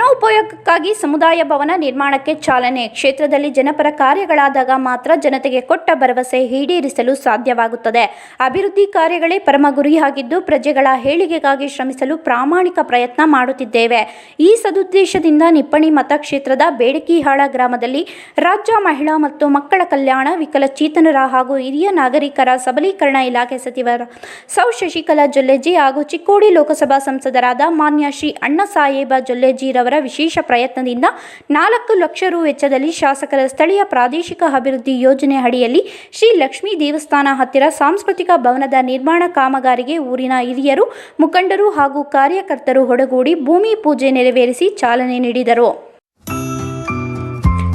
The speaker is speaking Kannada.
ಲೋಕೋಪಯೋಗಕ್ಕಾಗಿ ಸಮುದಾಯ ಭವನ ನಿರ್ಮಾಣಕ್ಕೆ ಚಾಲನೆ. ಕ್ಷೇತ್ರದಲ್ಲಿ ಜನಪರ ಕಾರ್ಯಗಳಾದಾಗ ಮಾತ್ರ ಜನತೆಗೆ ಕೊಟ್ಟ ಭರವಸೆ ಈಡೇರಿಸಲು ಸಾಧ್ಯವಾಗುತ್ತದೆ. ಅಭಿವೃದ್ಧಿ ಕಾರ್ಯಗಳೇ ಪರಮ ಗುರಿಯಾಗಿದ್ದು ಪ್ರಜೆಗಳ ಹೇಳಿಗೆಗಾಗಿ ಶ್ರಮಿಸಲು ಪ್ರಾಮಾಣಿಕ ಪ್ರಯತ್ನ ಮಾಡುತ್ತಿದ್ದೇವೆ. ಈ ಸದುದ್ದೇಶದಿಂದ ನಿಪ್ಪಣಿ ಮತಕ್ಷೇತ್ರದ ಬೇಡಕಿಹಾಳ ಗ್ರಾಮದಲ್ಲಿ ರಾಜ್ಯ ಮಹಿಳಾ ಮತ್ತು ಮಕ್ಕಳ ಕಲ್ಯಾಣ, ವಿಕಲಚೇತನರ ಹಾಗೂ ಹಿರಿಯ ನಾಗರಿಕರ ಸಬಲೀಕರಣ ಇಲಾಖೆ ಸಚಿವರ ಸೌ ಶಶಿಕಲಾ ಜೊಲ್ಲೆಜಿ ಹಾಗೂ ಚಿಕ್ಕೋಡಿ ಲೋಕಸಭಾ ಸಂಸದರಾದ ಮಾನ್ಯ ಶ್ರೀ ಅಣ್ಣಸಾಹೇಬ ಜೊಲ್ಲೆಜಿರವರ ವಿಶೇಷ ಪ್ರಯತ್ನದಿಂದ ನಾಲ್ಕು ಲಕ್ಷ ರು ವೆಚ್ಚದಲ್ಲಿ ಶಾಸಕರ ಸ್ಥಳೀಯ ಪ್ರಾದೇಶಿಕ ಅಭಿವೃದ್ಧಿ ಯೋಜನೆ ಅಡಿಯಲ್ಲಿ ಶ್ರೀ ಲಕ್ಷ್ಮೀ ದೇವಸ್ಥಾನ ಹತ್ತಿರ ಸಾಂಸ್ಕೃತಿಕ ಭವನದ ನಿರ್ಮಾಣ ಕಾಮಗಾರಿಗೆ ಊರಿನ ಹಿರಿಯರು, ಮುಖಂಡರು ಹಾಗೂ ಕಾರ್ಯಕರ್ತರು ಒಡಗೂಡಿ ಭೂಮಿ ಪೂಜೆ ನೆರವೇರಿಸಿ ಚಾಲನೆ ನೀಡಿದರು.